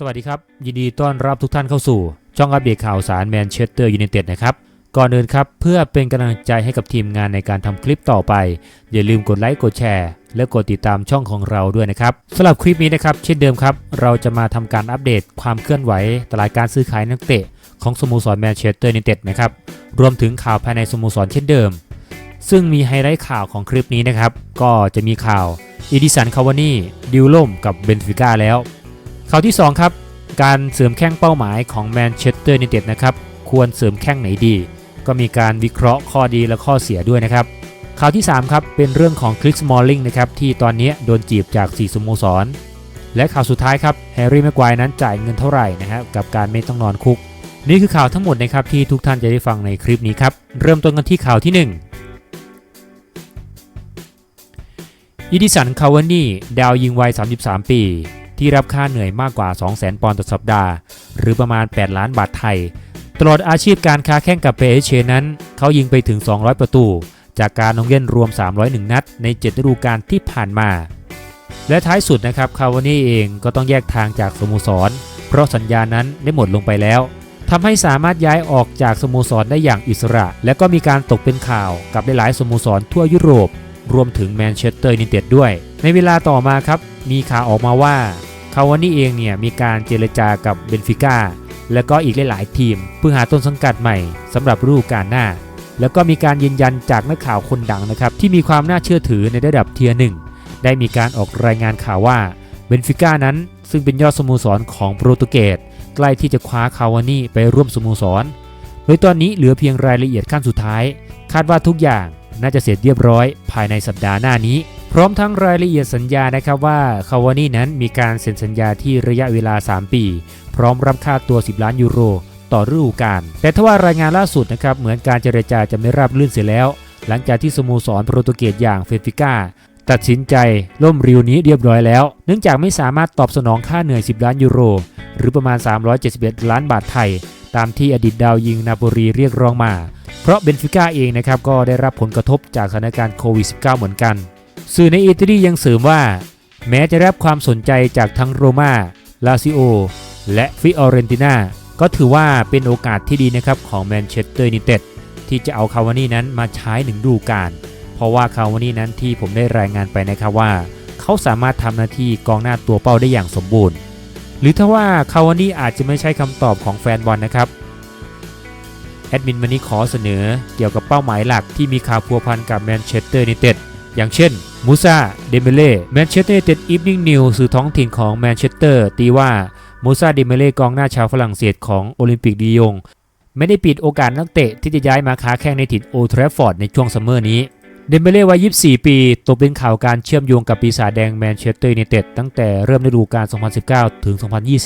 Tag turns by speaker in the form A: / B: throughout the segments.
A: สวัสดีครับ ยินดีต้อนรับทุกท่านเข้าสู่ ช่องอัปเดตข่าวสารแมนเชสเตอร์ยูไนเต็ดนะครับ ก่อนอื่นครับ เพื่อเป็นกำลังใจให้กับทีมงานในการทำคลิปต่อไป อย่าลืมกดไลค์กดแชร์ และกดติดตามช่องของเราด้วยนะครับสำหรับคลิปนี้นะครับ เช่นเดิมครับ เราจะมาทำการอัปเดตความเคลื่อนไหว ตลาดการซื้อขายนักเตะ ของสโมสรแมนเชสเตอร์ยูไนเต็ดนะครับรวมถึงข่าวภายในสโมสรเช่นเดิม ซึ่งมีไฮไลท์ข่าวของคลิปนี้นะครับก็จะมีข่าวอีดิสันคาวานี่ดิวล่มกับเบนฟิก้าแล้ว ข่าวที่ 2 ครับ การเสริมแข้งเป้าหมายของแมนเชสเตอร์ยูไนเต็ดนะครับควรเสริมแข้งไหนดี ก็มีการวิเคราะห์ข้อดีและข้อเสียด้วยนะครับข่าวที่ 3 ครับ เป็นเรื่องของคลิสมอลลิงนะครับที่ตอนนี้โดนจีบจาก 4สโมสร และข่าวสุดท้ายครับแฮร์รี่แม็กไกวร์นั้นจ่ายเงินเท่าไหร่นะครับกับการไม่ต้องนอนคุก นี่คือข่าวทั้งหมดนะครับที่ทุกท่านจะได้ฟังในคลิปนี้ครับเริ่มต้นกันที่ข่าวที่ 1อีดิสัน คาวานี่ ดาวยิงวัย 33 ปี ที่รับค่าเหนื่อยมากกว่า 200,000 ปอนด์ต่อสัปดาห์ หรือประมาณ 8 ล้านบาทไทย ตลอดอาชีพการค้าแข่งกับเปเชนั้น เขายิงไปถึง 200 ประตู จากการลงเล่นรวม 301 นัด ใน7ฤดูกาลที่ผ่านมา และท้ายสุดนะครับคาวานี่เองก็ต้องแยกทางจากสโมสร เพราะสัญญานั้นได้หมดลงไปแล้วทำให้สามารถย้ายออกจากสโมสรได้อย่างอิสระ และก็มีการตกเป็นข่าวกับหลายๆสโมสรทั่วยุโรป รวมถึงแมนเชสเตอร์ยูไนเต็ดด้วย ในเวลาต่อมาครับ มีข่าวออกมาว่าคาวานี่เองเนี่ยมีการเจรจากับเบนฟิก้าและก็อีกหลายๆทีม เพื่อหาต้นสังกัดใหม่สำหรับฤดูกาลหน้า แล้วก็มีการยืนยันจากนักข่าวคนดังนะครับที่มีความน่าเชื่อถือในระดับเทียร์หนึ่งได้มีการออกรายงานข่าวว่าเบนฟิก้านั้นซึ่งเป็นยอดสโมสรของโปรตุเกสใกล้ที่จะคว้าคาวานี่ไปร่วมสโมสร โดยตอนนี้เหลือเพียงรายละเอียดขั้นสุดท้าย คาดว่าทุกอย่าง น่าจะเสร็จเรียบร้อยภายในสัปดาห์หน้านี้ พร้อมทั้งรายละเอียดสัญญานะครับว่าคาวานี่นั้นมีการเซ็นสัญญาที่ระยะเวลา 3 ปี พร้อมรับค่าตัว 10 ล้านยูโร ต่อฤดูกาลแต่ทว่ารายงานล่าสุดนะครับเหมือนการเจรจาจะไม่ราบรื่นเสียแล้ว หลังจากที่สโมสรโปรตุเกสอย่างเฟนฟิก้าตัดสินใจล่มริวนี้เรียบร้อยแล้ว เนื่องจากไม่สามารถตอบสนองค่าเหนื่อย 10 ล้านยูโร หรือประมาณ 371 ล้านบาทไทย ตามที่อดีตดาวยิงนาโปลีเรียกร้องมา เพราะเบนฟิก้าเองนะครับก็ได้รับผลกระทบจากสถานการณ์โควิด -19 เหมือนกัน สื่อในอิตาลียังเสริมว่า แม้จะได้รับความสนใจจากทั้งโรมาลาซิโอ และฟิออเรนติน่าก็ถือว่าเป็นโอกาสที่ดีนะครับของแมนเชสเตอร์ยูไนเต็ดที่จะเอาคาวานี่นั้นมาใช้หนึ่งดูกาลเพราะว่าคาวานี่นั้นที่ผมได้รายงานไปนะครับว่า เขาสามารถทำหน้าที่กองหน้าตัวเป้าได้อย่างสมบูรณ์ หรือถ้าว่าคาวานี่อาจจะไม่ใช่คำตอบของแฟนบอลนะครับ แอดมินวันนี้ขอเสนอเกี่ยวกับเป้าหมายหลักที่มีข่าวพัวพันกับแมนเชสเตอร์ยูไนเต็ดอย่างเช่นมูซาเดเมเล่แมนเชสเตอร์ยูไนเต็ดอีฟนิ่งนิวสื่อท้องถิ่นของแมนเชสเตอร์ตีว่ามูซาเดเมเล่กองหน้าชาวฝรั่งเศสของโอลิมปิกดียง ไม่ได้ปิดโอกาสนักเตะที่จะย้ายมาค้าแข่งในถิ่นโอทรฟฟอร์ดในช่วงซัมเมอร์นี้ เดมเบเล่วัย 24 ปีตกเป็นข่าวการเชื่อมโยงกับปีศาจแดงแมนเชสเตอร์ยูไนเต็ดตั้งแต่เริ่มฤดูกาล 2019 ถึง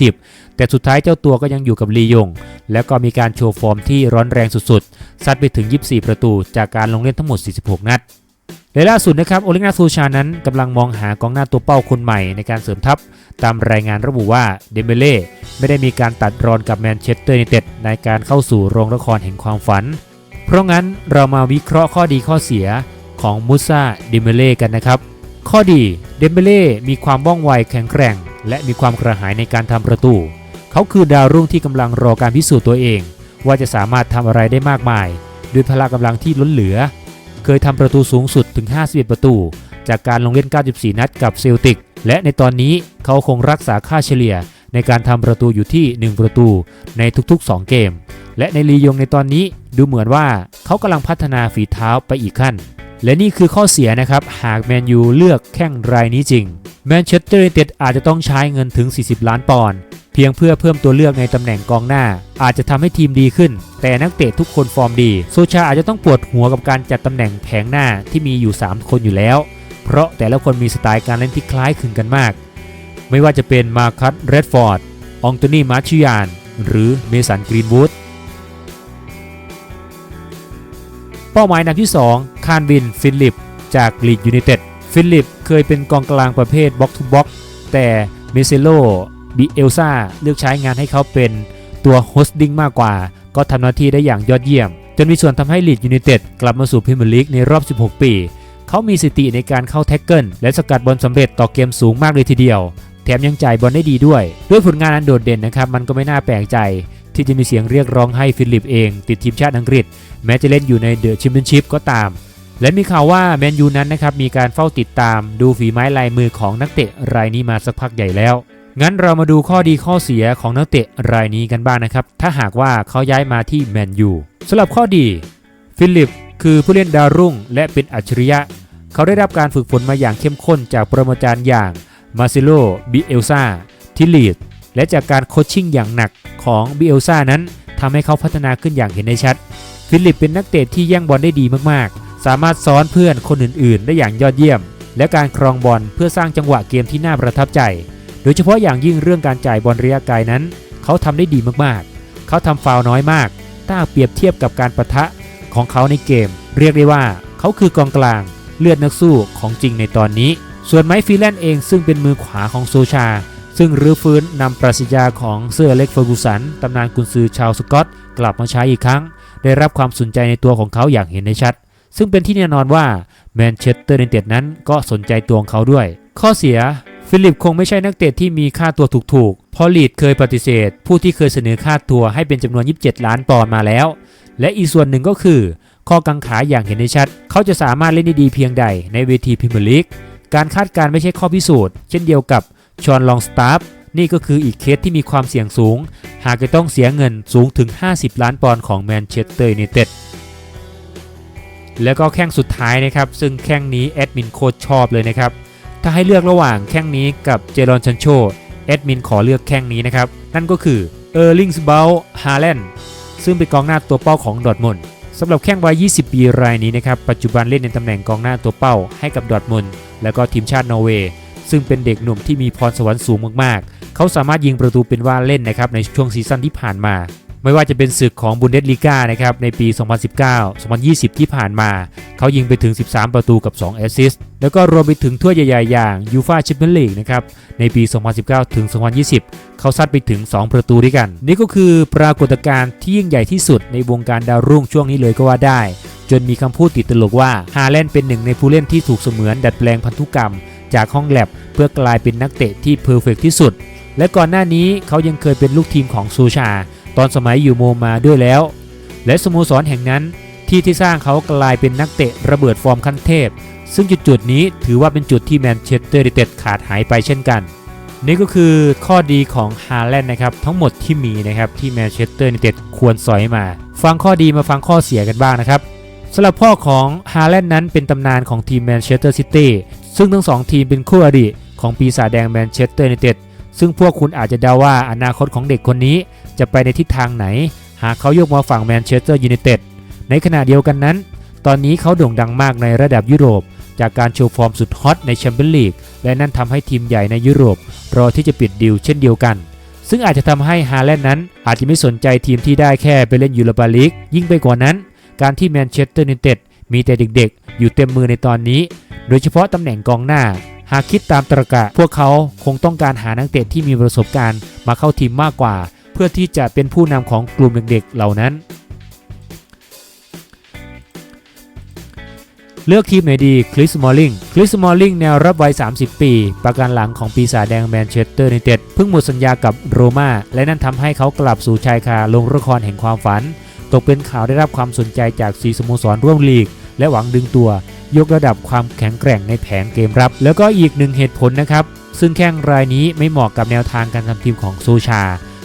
A: 2020 แต่สุดท้ายเจ้าตัวก็ยังอยู่กับลียง และก็มีการโชว์ฟอร์มที่ร้อนแรงสุดๆ ซัดไปถึง 24 ประตูจากการลงเล่นทั้งหมด 46 นัดและล่าสุดนะครับโอเลนาซูชานั้นกำลังมองหากองหน้าตัวเป้าคนใหม่ในการเสริมทัพ ตามรายงานระบุว่าเดมเบเล่ไม่ได้มีการตัดรอนกับแมนเชสเตอร์ยูไนเต็ดในการเข้าสู่โรงละครแห่งความฝัน เพราะงั้นเรามาวิเคราะห์ข้อดีข้อเสีย ของมูซาเดมเบเล่กันนะครับ ข้อดีเดมเบเล่มีความว่องไวแข็งแกร่ง และมีความกระหายในการทำประตู เขาคือดาวรุ่งที่กำลังรอการพิสูจน์ตัวเอง ว่าจะสามารถทำอะไรได้มากมาย ด้วยพละกำลังที่ล้นเหลือ เคยทำประตูสูงสุดถึง 51 ประตู จากการลงเล่น 94 นัดกับเซลติก และในตอนนี้เขาคงรักษาค่าเฉลี่ยในการทำประตูอยู่ที่ 1 ประตูในทุกๆ 2 เกม และในลียงในตอนนี้ดูเหมือนว่าเขากำลังพัฒนาฝีเท้าไปอีกขั้น และนี่คือข้อเสียนะครับ หากแมนยูเลือกแข้งรายนี้จริงแมนเชสเตอร์ยูไนเต็ดอาจจะต้องใช้เงินถึง 40 ล้านปอนด์เพียงเพื่อเพิ่มตัวเลือกในตำแหน่งกองหน้า อาจจะทำให้ทีมดีขึ้น แต่นักเตะทุกคนฟอร์มดี โซชาอาจจะต้องปวดหัวกับการจัดตำแหน่งแผงหน้าที่มีอยู่ 3 คนอยู่แล้ว เพราะแต่ละคนมีสไตล์การเล่นที่คล้ายคลึงกันมาก ไม่ว่าจะเป็นมาคัสเรดฟอร์ด องโตนีมาชิยาน หรือเมสันกรีนวูดเป้าหมายอันดับที่ 2านบินฟิลิปจากลีดยูไนเต็ดฟิลิปเคยเป็นกองกลางประเภทบ็อกทูบ็อกแต่เมเซโลบิเอลซาเลือกใช้งานให้เขาเป็นตัวโฮสติ้งมากกว่า ก็ทำหน้าที่ได้อย่างยอดเยี่ยม จนมีส่วนทำให้ลีดยูไนเต็ดกลับมาสู่พรีเมียร์ลีกในรอบ 16 ปี เขามีสติในการเข้าแท็กเกิลและสกัดบอลสำเร็จต่อเกมสูงมากเลยทีเดียว แถมยังจ่ายบอลได้ดีด้วย ด้วยผลงานอันโดดเด่นนะครับ มันก็ไม่น่าแปลกใจ ที่จะมีเสียงเรียกร้องให้ฟิลิปเอง ติดทีมชาติอังกฤษ แม้จะเล่นอยู่ในเดอะแชมเปี้ยนชิพก็ตาม และมีข่าวว่าแมนยูนั้นนะครับมีการเฝ้าติดตามดูฝีไม้ลายมือของนักเตะรายนี้มาสักพักใหญ่แล้ว งั้นเรามาดูข้อดีข้อเสียของนักเตะรายนี้กันบ้างนะครับ ถ้าหากว่าเขาย้ายมาที่แมนยูสำหรับข้อดี ฟิลิปคือผู้เล่นดาวรุ่ง และเป็นอัจฉริยะ เขาได้รับการฝึกฝนมาอย่างเข้มข้นจากปรมาจารย์อย่างมาซิโลบิเอลซาที่ลีดและจากการโคชชิ่งอย่างหนักของบิเอลซานั้นทำให้เขาพัฒนาขึ้นอย่างเห็นได้ชัด ฟิลิปเป็นนักเตะที่แย่งบอลได้ดีมากๆ สามารถซ้อนเพื่อนคนอื่นๆ ได้อย่างยอดเยี่ยม และการครองบอลเพื่อสร้างจังหวะเกมที่น่าประทับใจ โดยเฉพาะอย่างยิ่งเรื่องการจ่ายบอลระยะไกลนั้น เขาทำได้ดีมากๆ เขาทำฟาวน้อยมาก ถ้าเปรียบเทียบกับการประทะของเขาในเกม เรียกได้ว่าเขาคือกองกลางเลือดนักสู้ของจริงในตอนนี้ ส่วนไมค์ฟีแลนเองซึ่งเป็นมือขวาของโซชา ซึ่งรื้อฟื้นนำปรัชญาของเซอร์เล็กเฟอร์กูสันตำนานกุนซือชาวสกอต กลับมาใช้อีกครั้ง ได้รับความสนใจในตัวของเขาอย่างเห็นได้ชัด ซึ่งเป็นที่แน่นอนว่าแมนเชสเตอร์ยูไนเต็ดนั้นก็สนใจตัวของเขาด้วย ข้อเสียฟิลิปคงไม่ใช่นักเตะที่มีค่าตัวถูกๆ เพราะลีดเคยปฏิเสธ ผู้ที่เคยเสนอค่าตัวให้เป็นจำนวน 27 ล้านปอนด์มาแล้ว และอีกส่วนหนึ่งก็คือ ข้อกังขาอย่างเห็นได้ชัด เขาจะสามารถเล่นได้ดีเพียงใดในเวทีพรีเมียร์ลีก การคาดการณ์ไม่ใช่ข้อพิสูจน์ เช่นเดียวกับชอนลองสตาร์ฟนี่ก็คืออีกเคสที่มีความเสี่ยงสูง หากจะต้องเสียเงินสูงถึง 50 ล้านปอนด์ของแมนเชสเตอร์ยูไนเต็ด แล้วก็แข้งสุดท้ายนะครับ ซึ่งแข้งนี้แอดมินโคตรชอบเลยนะครับ ถ้าให้เลือกระหว่างแข้งนี้กับเจรอนชันโชแอดมินขอเลือกแข้งนี้นะครับ นั่นก็คือเออร์ลิงส์เบลฮาแลนด์ซึ่งเป็นกองหน้าตัวเป้าของดอทมุนสำหรับแข้งวัย 20 ปีรายนี้นะครับ ปัจจุบันเล่นในตำแหน่งกองหน้าตัวเป้าให้กับดอทมุนแล้วก็ทีมชาตินอร์เวย์ซึ่งเป็นเด็กหนุ่มที่มีพรสวรรค์สูงมากๆ เขาสามารถยิงประตูเป็นว่าเล่นนะครับในช่วงซีซั่นที่ผ่านมา ไม่ว่าจะเป็นศึกของบุนเดสลีกานะครับในปี 2019-2020 ที่ผ่านมา เขายิงไปถึง 13 ประตูกับ 2 แอสซิสต์แล้วก็รวมไปถึงถ้วยใหญ่ๆ อย่างยูฟาแชมเปี้ยนลีกนะครับในปี 2019-2020 เขาซัดไปถึง 2 ประตูด้วยกัน นี่ก็คือปรากฏการณ์ที่ยิ่งใหญ่ที่สุดในวงการดาวรุ่งช่วงนี้เลยก็ว่าได้ จนมีคำพูดติดตลกว่าฮาแลนด์เป็นหนึ่งในผู้เล่นที่ถูกเสมือนดัดแปลงพันธุกรรม จากห้องแลบเพื่อกลายเป็นนักเตะที่เพอร์เฟกที่สุดและก่อนหน้านี้เขายังเคยเป็นลูกทีมของซูชา ตอนสมัยอยู่โมมาด้วยแล้ว และสโมสรแห่งนั้นที่ที่สร้างเขากลายเป็นนักเตะระเบิดฟอร์มขั้นเทพ ซึ่งจุดๆนี้ถือว่าเป็นจุดที่แมนเชสเตอร์ยูไนเต็ดขาดหายไปเช่นกัน นี่ก็คือข้อดีของฮาแลนด์นะครับ ทั้งหมดที่มีนะครับ ที่แมนเชสเตอร์ยูไนเต็ดควรสอยมา ฟังข้อดีมาฟังข้อเสียกันบ้างนะครับสำหรับพ่อของฮาแลนด์นั้นเป็นตำนานของทีมแมนเชสเตอร์ซิตี้ซึ่งทั้งสองทีมเป็นคู่อริของปีศาจแดงแมนเชสเตอร์ยูไนเต็ดซึ่งพวกคุณอาจจะเดาว่าอนาคตของเด็กคนนี้ จะไปในทิศทางไหน หากเขายกมาฝั่งแมนเชสเตอร์ยูไนเต็ดในขณะเดียวกันนั้น ตอนนี้เขาโด่งดังมากในระดับยุโรป จากการโชว์ฟอร์มสุดฮอตในแชมเปี้ยนลีกและนั่นทำให้ทีมใหญ่ในยุโรป รอที่จะปิดดีลเช่นเดียวกัน ซึ่งอาจจะทำให้ฮาแลนด์นั้น อาจจะไม่สนใจทีมที่ได้แค่ไปเล่นยูโรปาลีกยิ่งไปกว่านั้น การที่แมนเชสเตอร์ยูไนเต็ดมีแต่เด็กๆ อยู่เต็มมือในตอนนี้ โดยเฉพาะตำแหน่งกองหน้า หากคิดตามตรกะ พวกเขาคงต้องการหานักเตะที่มีประสบการณ์มาเข้าทีมมากกว่า เพื่อที่จะเป็นผู้นำของกลุ่มเด็กๆเหล่านั้น เลือกทีมไหนดีคริสมอลลิงคริสมอลลิงแนวรับวัย 30 ปี ประกันหลังของปีศาจแดงแมนเชสเตอร์ยูไนเต็ดเพิ่งหมดสัญญากับโรมาและนั่นทำให้เขากลับสู่ชายคาลงละครแห่งความฝัน ตกเป็นข่าวได้รับความสนใจจากสีสโมสรร่วมลีก และหวังดึงตัวยกระดับความแข็งแกร่งในแผงเกมรับ แล้วก็อีกหนึ่งเหตุผลนะครับ ซึ่งแข้งรายนี้ไม่เหมาะกับแนวทางการทำทีมของโซชา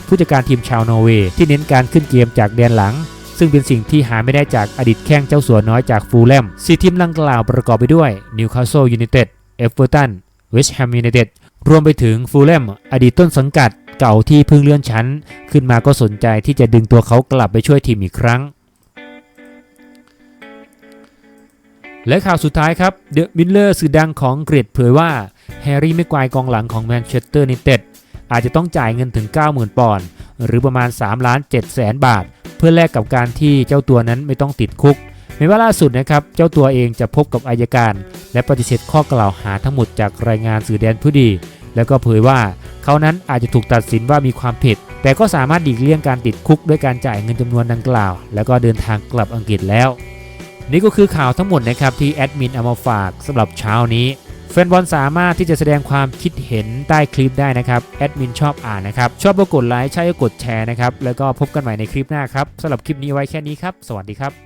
A: ผู้จัดการทีมชาวนอร์เวย์ที่เน้นการขึ้นเกมจากแดนหลัง ซึ่งเป็นสิ่งที่หาไม่ได้จากอดีตแข้งเจ้าสัวน้อยจากฟูลแลมสีทีมดังกล่าวประกอบไปด้วยนิวคาสเซิลยูไนเต็ดเอฟเวอร์ตันเวสต์แฮมยูไนเต็ดรวมไปถึงฟูลแลมอดีตต้นสังกัดเก่าที่เพิ่งเลื่อนชั้น ขึ้นมาก็สนใจที่จะดึงตัวเขากลับไปช่วยทีมอีกครั้ง และข่าวสุดท้ายครับเดอะมิลเลอร์สื่อดังของกรีดเผยว่าแฮร์รี่ไม่กวายกองหลังของแมนเชสเตอร์ยูไนเต็ด อาจจะต้องจ่ายเงินถึง 90,000 ปอนด์หรือประมาณ3ล้าน7แสนบาท เพื่อแลกกับการที่เจ้าตัวนั้นไม่ต้องติดคุกแม้ว่าล่าสุดนะครับเจ้าตัวเองจะพบกับอายการ และปฏิเสธข้อกล่าวหาทั้งหมดจากรายงานสื่อแดนผู้ดี แล้วก็เผยว่าเขานั้นอาจจะถูกตัดสินว่ามีความผิด แต่ก็สามารถดีกเลี่ยงการติดคุกด้วยการจ่ายเงินจำนวนดังกล่าว แล้วก็เดินทางกลับอังกฤษแล้ว นี่ก็คือข่าวทั้งหมดนะครับที่แอดมินเอามาฝากสำหรับเช้านี้ แฟนบอลสามารถที่จะแสดงความคิดเห็นใต้คลิปได้นะครับแอดมินชอบอ่านนะครับ ชอบก็กดไลค์ใช่ก็กดแชร์นะครับ แล้วก็พบกันใหม่ในคลิปหน้าครับสำหรับคลิปนี้ไว้แค่นี้ครับ สวัสดีครับ